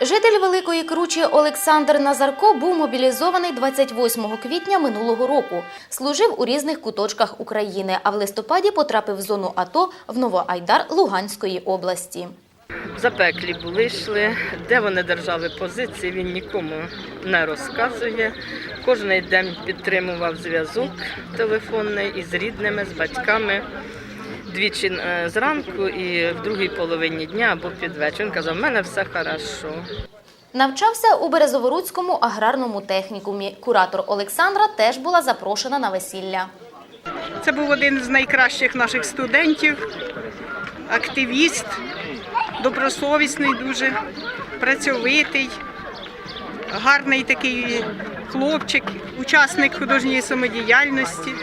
Житель Великої Кручі Олександр Назарко був мобілізований 28 квітня минулого року. Служив у різних куточках України, а в листопаді потрапив в зону АТО в Новоайдар Луганської області. Запеклі були йшли, де вони держали позиції, він нікому не розказує. Кожний день підтримував зв'язок телефонний із рідними, з батьками. Двічі е, зранку і в другій половині дня або під вечір. Він казав, в мене все хорошо. Навчався у Березоворуцькому аграрному технікумі. Куратор Олександра теж була запрошена на весілля. Це був один з найкращих наших студентів, активіст, добросовісний дуже, працьовитий, гарний такий хлопчик, учасник художньої самодіяльності.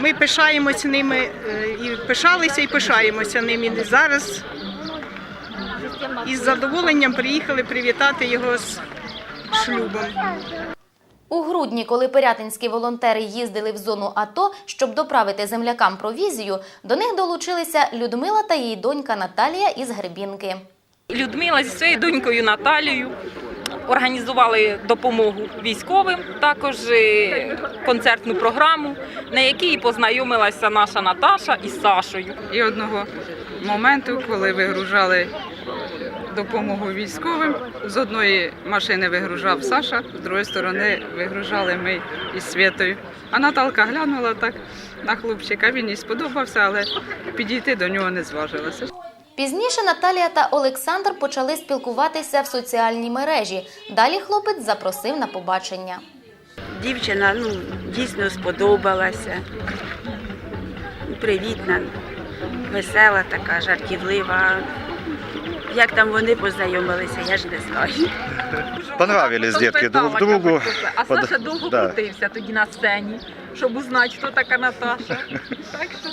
Ми пишаємося ними е, і пишалися, і пишаємося ними і зараз. І з задоволенням приїхали привітати його з шлюбом. У грудні, коли пирятинські волонтери їздили в зону АТО, щоб доправити землякам провізію, до них долучилися Людмила та її донька Наталія із Гребінки. Людмила зі своєю донькою Наталією організували допомогу військовим, також е, концертну програму, на якій познайомилася наша Наташа із Сашою. І одного моменту, коли вигружали допомогу військовим, з одної машини вигружав Саша, з другої сторони вигружали ми із Святою. А Наталка глянула так на хлопчика, він їй сподобався, але підійти до нього не зважилася. Пізніше Наталія та Олександр почали спілкуватися в соціальній мережі. Далі хлопець запросив на побачення. Дівчина ну, дійсно сподобалася. Привітна, весела така, жартівлива. Як там вони познайомилися, я ж не знаю. Понравились детки друг другу. А Под- Саша довго да. крутився тоді на сцені, щоб узнати, хто така Наташа. Так що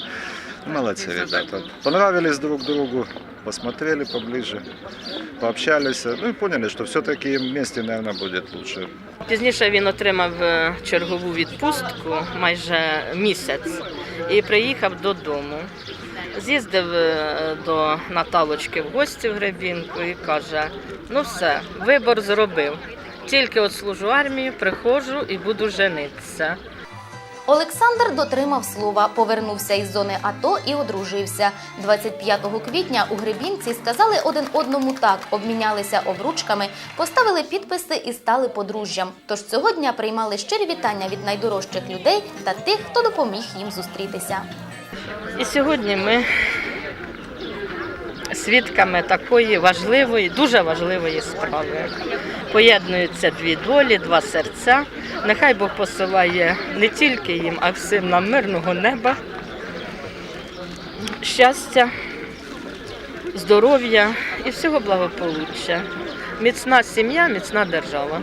Молодцы ребята. Понравились друг другу, посмотрели поближе, пообщались, ну и поняли, что все-таки вместе, наверное, будет лучше. Пізніше він отримав е, чергову відпустку майже місяць і приїхав додому. З'їздив е, до Наталочки в гості в Гребінку і каже: ну все, вибор зробив. Тільки от служу армію, приходжу і буду женитися. Олександр дотримав слова, повернувся із зони АТО і одружився. 25 квітня у Гребінці сказали один одному так, обмінялися обручками, поставили підписи і стали подружжям. Тож цього дня приймали щирі вітання від найдорожчих людей та тих, хто допоміг їм зустрітися. І сьогодні ми свідками такої важливої, дуже важливої справи. Поєднуються дві долі, два серця. Нехай Бог посилає не тільки їм, а всім нам мирного неба, щастя, здоров'я і всього благополуччя. Міцна сім'я, міцна держава.